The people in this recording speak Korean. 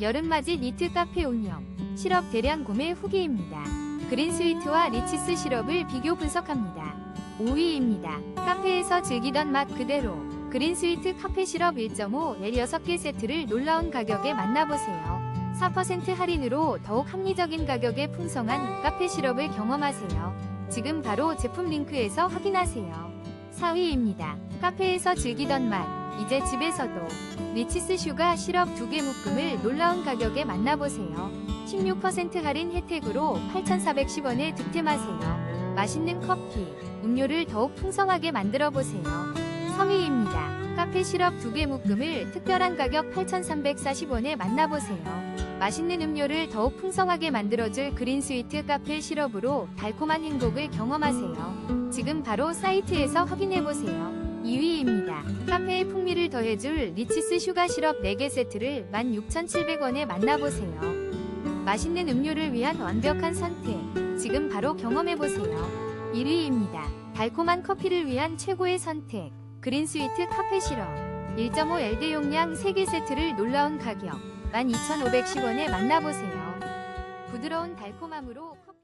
여름맞이 니트 카페 운영, 시럽 대량 구매 후기입니다. 그린 스위트와 리치스 시럽을 비교 분석합니다. 5위입니다. 카페에서 즐기던 맛 그대로 그린 스위트 카페 시럽 1.5L 6개 세트를 놀라운 가격에 만나보세요. 4% 할인으로 더욱 합리적인 가격에 풍성한 카페 시럽을 경험하세요. 지금 바로 제품 링크에서 확인하세요. 4위입니다. 카페에서 즐기던 맛 이제 집에서도 리치스 슈가 시럽 2개 묶음을 놀라운 가격에 만나보세요. 16% 할인 혜택으로 8,410원에 득템하세요. 맛있는 커피, 음료를 더욱 풍성하게 만들어 보세요. 3위입니다. 카페 시럽 2개 묶음을 특별한 가격 8,340원에 만나보세요. 맛있는 음료를 더욱 풍성하게 만들어줄 그린 스위트 카페 시럽으로 달콤한 행복을 경험하세요. 지금 바로 사이트에서 확인해보세요. 2위입니다. 카페의 풍미를 더해줄 리치스 슈가 시럽 4개 세트를 16,700원에 만나보세요. 맛있는 음료를 위한 완벽한 선택. 지금 바로 경험해보세요. 1위입니다. 달콤한 커피를 위한 최고의 선택. 그린 스위트 카페 시럽. 1.5 LD 용량 3개 세트를 놀라운 가격. 12,510원에 만나보세요. 부드러운 달콤함으로 커피